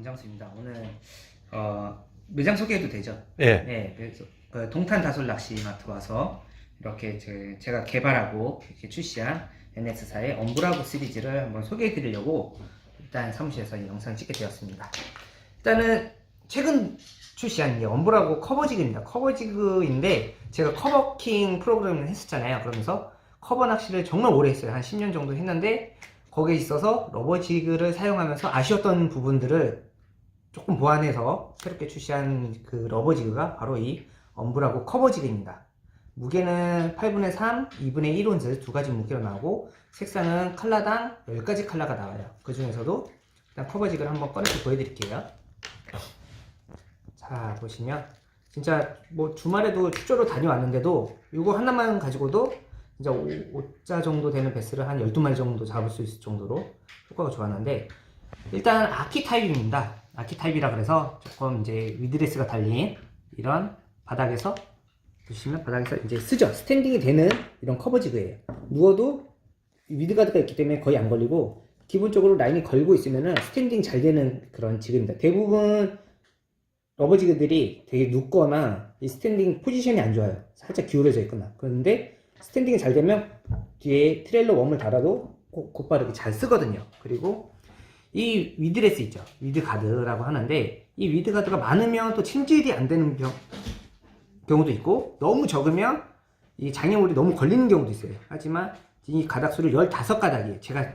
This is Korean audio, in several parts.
김장수입니다. 오늘 어, 매장 소개해도 되죠? 예. 네, 그래서 그 동탄 다솔 낚시 마트 와서 이렇게 제, 제가 개발하고 이렇게 출시한 NX사의 엄브라고 시리즈를 한번 소개해 드리려고 일단 사무실에서 이 영상 찍게 되었습니다. 일단은 최근 출시한 이 엄브라고 커버지그입니다. 커버지그인데 제가 커버킹 프로그램을 했었잖아요. 그러면서 커버 낚시를 정말 오래 했어요. 한 10년 정도 했는데 거기에 있어서 러버지그를 사용하면서 아쉬웠던 부분들을 조금 보완해서 새롭게 출시한 그 러버지그가 바로 이 엄브라고 커버지그입니다. 무게는 8분의 3, 2분의 1 온즈 두 가지 무게로 나오고 색상은 컬러당 10가지 컬러가 나와요. 그 중에서도 일단 커버지그를 한번 꺼내서 보여드릴게요. 자 보시면 진짜 뭐 주말에도 출조로 다녀왔는데도 이거 하나만 가지고도 진짜 5자 정도 되는 베스를 한 12마리 정도 잡을 수 있을 정도로 효과가 좋았는데 일단 아키 타입입니다. 아키타입이라 그래서 조금 이제 위드레스가 달린 이런 바닥에서 보시면 바닥에서 이제 쓰죠. 스탠딩이 되는 이런 커버지그예요. 누워도 위드가드가 있기 때문에 거의 안 걸리고 기본적으로 라인이 걸고 있으면은 스탠딩 잘 되는 그런 지그입니다. 대부분 러버지그들이 되게 눕거나 이 스탠딩 포지션이 안 좋아요. 살짝 기울어져 있거나. 그런데 스탠딩이 잘 되면 뒤에 트레일러 웜을 달아도 고- 곧바르게 잘 쓰거든요. 그리고 이 위드레스 있죠. 위드가드라고 하는데 이 위드가드가 많으면 또 침질이 안 되는 병- 경우도 있고 너무 적으면 이 장애물이 너무 걸리는 경우도 있어요. 하지만 이 가닥수를 15가닥이에요. 제가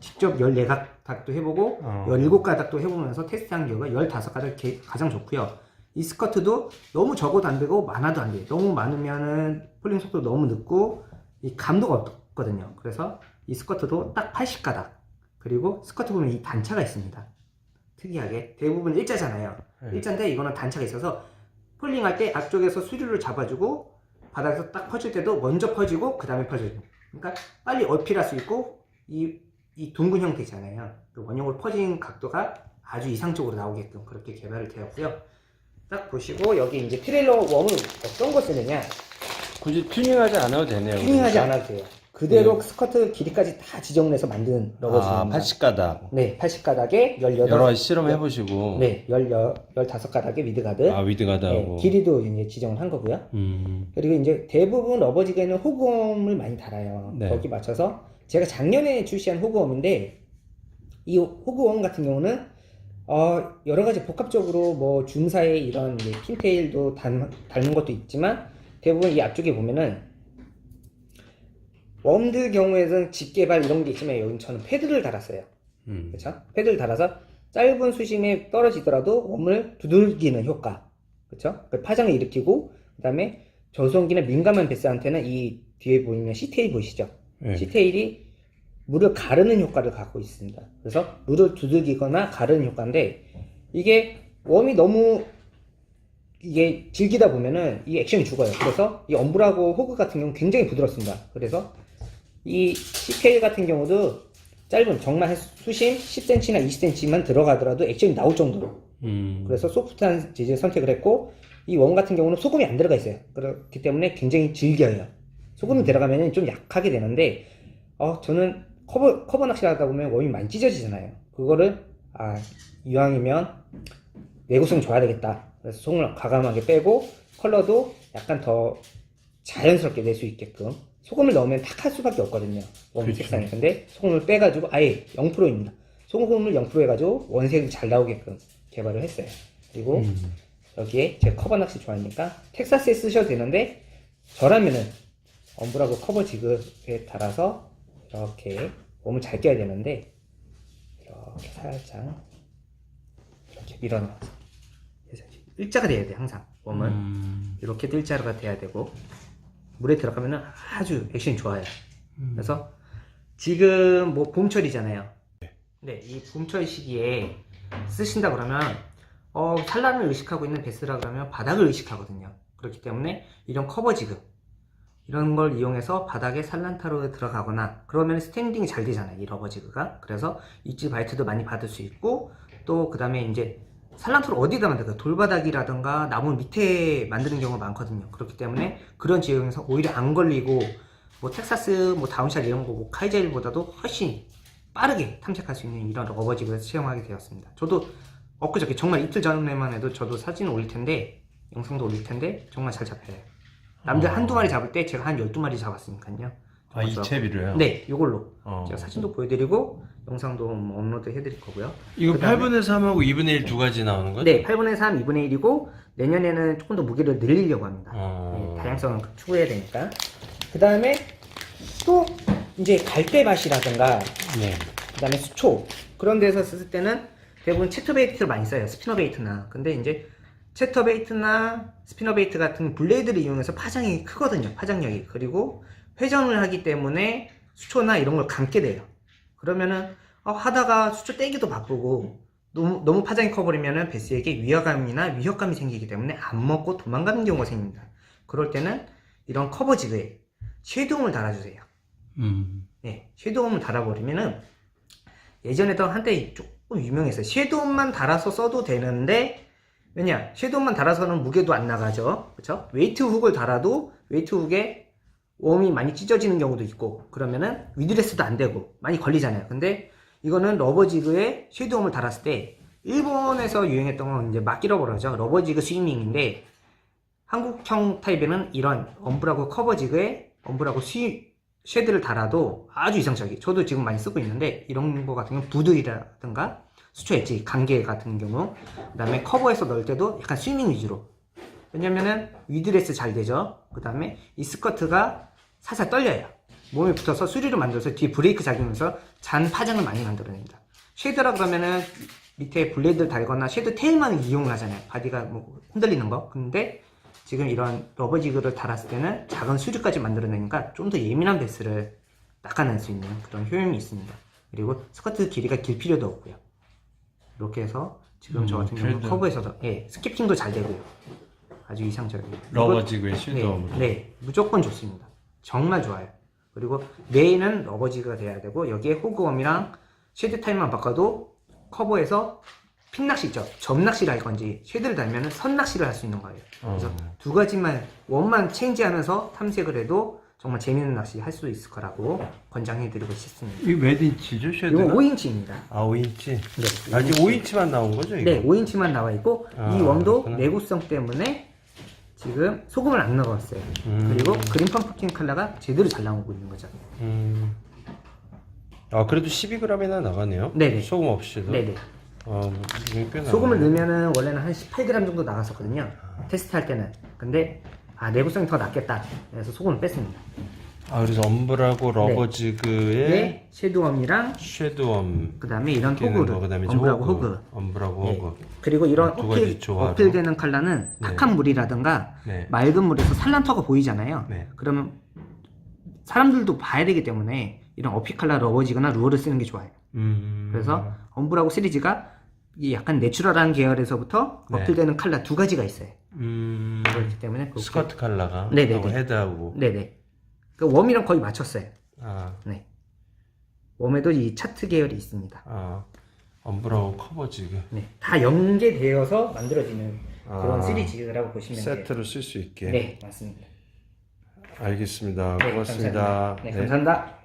직접 14가닥도 해보고 어. 17가닥도 해보면서 테스트한 결과 15가닥이 가장 좋고요. 이 스커트도 너무 적어도 안 되고 많아도 안 돼요. 너무 많으면은 폴링 속도 너무 늦고 이 감도가 없거든요. 그래서 이 스커트도 딱 80가닥. 그리고 스커트 보면 이 단차가 있습니다. 특이하게 대부분 일자잖아요. 네. 일자인데 이거는 단차가 있어서 폴링 할 때 앞쪽에서 수류를 잡아주고 바닥에서 딱 퍼질 때도 먼저 퍼지고 그 다음에 퍼져요. 그러니까 빨리 어필할 수 있고 이, 이 둥근 형태잖아요. 그 원형으로 퍼진 각도가 아주 이상적으로 나오게끔 그렇게 개발이 되었고요. 딱 보시고 여기 이제 트레일러 웜을 어떤 거 쓰느냐 굳이 튜닝하지 않아도 되네요. 튜닝하지 그러니까. 않아도 돼요. 그대로 네. 스커트 길이까지 다 지정을 해서 만든 아, 러버지입니다. 80가닥. 네, 80가닥에 18 여러 가지 실험해 보시고. 네, 10, 15가닥의 미드가드 아, 위드 가드하고. 네, 길이도 이제 지정을 한 거고요. 음. 그리고 이제 대부분 러버지게는 호구엄을 많이 달아요. 네. 거기 맞춰서 제가 작년에 출시한 호구엄인데 이 호구엄 같은 경우는 어, 여러 가지 복합적으로 뭐 중사의 이런 핀테일도 닮, 닮은 것도 있지만 대부분 이 앞쪽에 보면은 웜들 경우에는 집게발 이런 게 있지만 여기 저는 패드를 달았어요. 음. 그렇죠? 패드를 달아서 짧은 수심에 떨어지더라도 웜을 두들기는 효과. 그렇죠? 파장을 일으키고 그다음에 저수온기나 민감한 베스한테는 이 뒤에 보이면 시테일 보이시죠? 네. 시테일이 물을 가르는 효과를 갖고 있습니다. 그래서 물을 두들기거나 가르는 효과인데 이게 웜이 너무 이게 질기다 보면은 이 액션이 죽어요. 그래서 이 엄브라고 호그 같은 경우는 굉장히 부드럽습니다. 그래서 이 시테일 같은 경우도 짧은 정말 한 수심 10cm나 20cm만 들어가더라도 액션이 나올 정도로 음. 그래서 소프트한 재질 선택을 했고 이 원 같은 경우는 소금이 안 들어가 있어요. 그렇기 때문에 굉장히 질겨요. 소금이 들어가면 좀 약하게 되는데 어 저는 커버 커버 낚시를 하다 보면 웜이 많이 찢어지잖아요. 그거를 아 이왕이면 내구성 줘야 되겠다. 그래서 소금을 과감하게 빼고 컬러도 약간 더 자연스럽게 낼 수 있게끔 소금을 넣으면 탁 할 수밖에 없거든요. 원 그렇죠. 색상이. 근데 소금을 빼가지고 아예 0%입니다. 소금을 0% 해가지고 원색이 잘 나오게끔 개발을 했어요. 그리고 음. 여기에 제가 커버 낚시 좋아하니까 텍사스에 쓰셔도 되는데 저라면은 엄브라고 커버 지그에 달아서 이렇게 웜을 잘 껴야 되는데 이렇게 살짝 이렇게 밀어넣어서 일자가 돼야 돼 항상 웜은 음. 이렇게 일자가 돼야 되고 물에 들어가면은 아주 액션이 좋아요. 음. 그래서 지금 뭐 봄철이잖아요. 네, 이 봄철 시기에 쓰신다 그러면 어, 산란을 의식하고 있는 베스라 그러면 바닥을 의식하거든요. 그렇기 때문에 이런 커버지그 이런 걸 이용해서 바닥에 산란타로 들어가거나 그러면 스탠딩이 잘 되잖아요. 이 러버 지그가. 그래서 입질 바이트도 많이 받을 수 있고 또 그 다음에 이제 산란토를 어디다 만들까? 돌바닥이라든가 나무 밑에 만드는 경우가 많거든요. 그렇기 때문에 그런 지역에서 오히려 안 걸리고 뭐 텍사스 뭐 다운샷 이런 거 뭐 카이젤보다도 훨씬 빠르게 탐색할 수 있는 이런 러버지그를 사용하게 되었습니다. 저도 엊그저께 정말 이틀 전에만 해도 저도 사진 올릴 텐데 영상도 올릴 텐데 정말 잘 잡혀요. 남들 어. 한두 마리 잡을 때 제가 한 12마리 잡았으니까요. 아, 이 채비로요? 네, 이걸로 어. 제가 사진도 보여드리고 영상도 뭐 업로드 해드릴 거고요. 이거 그다음에- 8분의 3하고 2분의 1 두 가지 나오는 거죠? 네, 8분의 3, 2분의 1이고 내년에는 조금 더 무게를 늘리려고 합니다. 어. 네, 다양성을 추구해야 되니까. 그 다음에 또 이제 갈대밭이라든가 네. 그 다음에 수초 그런 데서 쓸 때는 대부분 채터베이트를 많이 써요. 스피너베이트나. 근데 이제 채터베이트나 스피너베이트 같은 블레이드를 이용해서 파장이 크거든요. 파장력이. 그리고 회전을 하기 때문에 수초나 이런 걸 감게 돼요. 그러면은 어, 하다가 수초 떼기도 바쁘고 너무, 너무 파장이 커버리면은 베스에게 위화감이나 위협감이 생기기 때문에 안 먹고 도망가는 경우가 생깁니다. 그럴 때는 이런 커버지그에 쉐도움을 달아주세요. 음. 네, 섀도움을 달아버리면은 예전에도 한때 조금 유명했어요. 섀도움만 달아서 써도 되는데 왜냐? 섀도움만 달아서는 무게도 안 나가죠. 그쵸? 웨이트 훅을 달아도 웨이트 훅에 웜이 많이 찢어지는 경우도 있고 그러면은 위드레스도 안 되고 많이 걸리잖아요. 근데 이거는 러버지그에 섀도움을 달았을 때 일본에서 유행했던 건 이제 막기러버러죠. 러버지그 스위밍인데 한국형 타입에는 이런 엄브라고 커버지그에 엄브라고 시, 쉐드를 달아도 아주 이상적이. 저도 지금 많이 쓰고 있는데 이런 거 같은 경우 부드이라든가 수초 엣지, 관계 같은 경우 그 다음에 커버에서 넣을 때도 약간 스위밍 위주로 왜냐면은 위드레스 잘 되죠 그 다음에 이 스커트가 살살 떨려요 몸에 붙어서 수리를 만들어서 뒤에 브레이크 작용해서 잔 파장을 많이 만들어냅니다 쉐드라 그러면은 밑에 블레이드를 달거나 쉐드 테일만 이용을 하잖아요 바디가 뭐 흔들리는 거 근데 지금 이런 러버지그를 달았을 때는 작은 수류까지 만들어내니까 좀 더 예민한 베스를 닦아낼 수 있는 그런 효용이 있습니다. 그리고 스커트 길이가 길 필요도 없고요. 이렇게 해서 지금 저 음, 같은 경우는. 커브에서도 예, 스키핑도 잘 되고요. 아주 이상적이에요. 러버지그의 섀도움으로. 네, 네, 무조건 좋습니다. 정말 좋아요. 그리고 메인은 러버지그가 돼야 되고 여기에 호그웜이랑 쉐드 타임만 바꿔도 커버에서 핀 낚시 있죠. 점 낚시를 할 건지 쉐드를 달면 선 낚시를 할 수 있는 거예요. 그래서 어. 두 가지만 원만 체인지하면서 탐색을 해도 정말 재밌는 낚시 할 수 있을 거라고 권장해드리고 싶습니다. 이몇 인치죠, 쉐드가? 이거 5인치입니다. 아, 5인치? 네, 아직 5인치만 나온 거죠, 이거? 네, 5인치만 나와 있고 아, 이 웜도 그렇구나. 내구성 때문에 지금 소금을 안 넣었어요. 음. 그리고 그린 펌프킨 컬러가 제대로 잘 나오고 있는 거죠. 음. 아, 그래도 12g이나 나가네요? 네네. 소금 없이도? 네네. 어, 이게 꽤 소금을 나가네. 넣으면은 원래는 한 18g 정도 나갔었거든요. 테스트할 때는. 근데 아 내구성이 더 낫겠다. 그래서 소금을 뺐습니다. 아, 그래서 엄브라고 러버지그의 네, 섀도움이랑 쉐드웜. 그 다음에 이런 끼는 호그, 거, 그다음에 엄브라고 호그. 호그. 엄브라고 네. 호그. 그리고 이런 두 가지 어필, 조화로. 어필되는 컬러는 네. 탁한 물이라든가 네. 맑은 물에서 산란터가 보이잖아요. 네. 그러면 사람들도 봐야 되기 때문에 이런 어피 컬러 러버지거나 루어를 쓰는 게 좋아요. 음. 그래서 엄브라고 시리즈가 이 약간 내추럴한 계열에서부터 네. 어필되는 컬러 두 가지가 있어요. 음. 그렇기 때문에 스커트 컬러가 네네네. 하고 헤드하고 네네. 그 웜이랑 거의 맞췄어요. 아, 네. 웜에도 이 차트 계열이 있습니다. 아 엄브라고 커버지그 네. 다 연계되어서 만들어지는 그런 아, 시리즈라고 보시면 돼요. 세트로 쓸 수 있게 네, 맞습니다. 알겠습니다 네, 고맙습니다 감사합니다. 네, 감사합니다.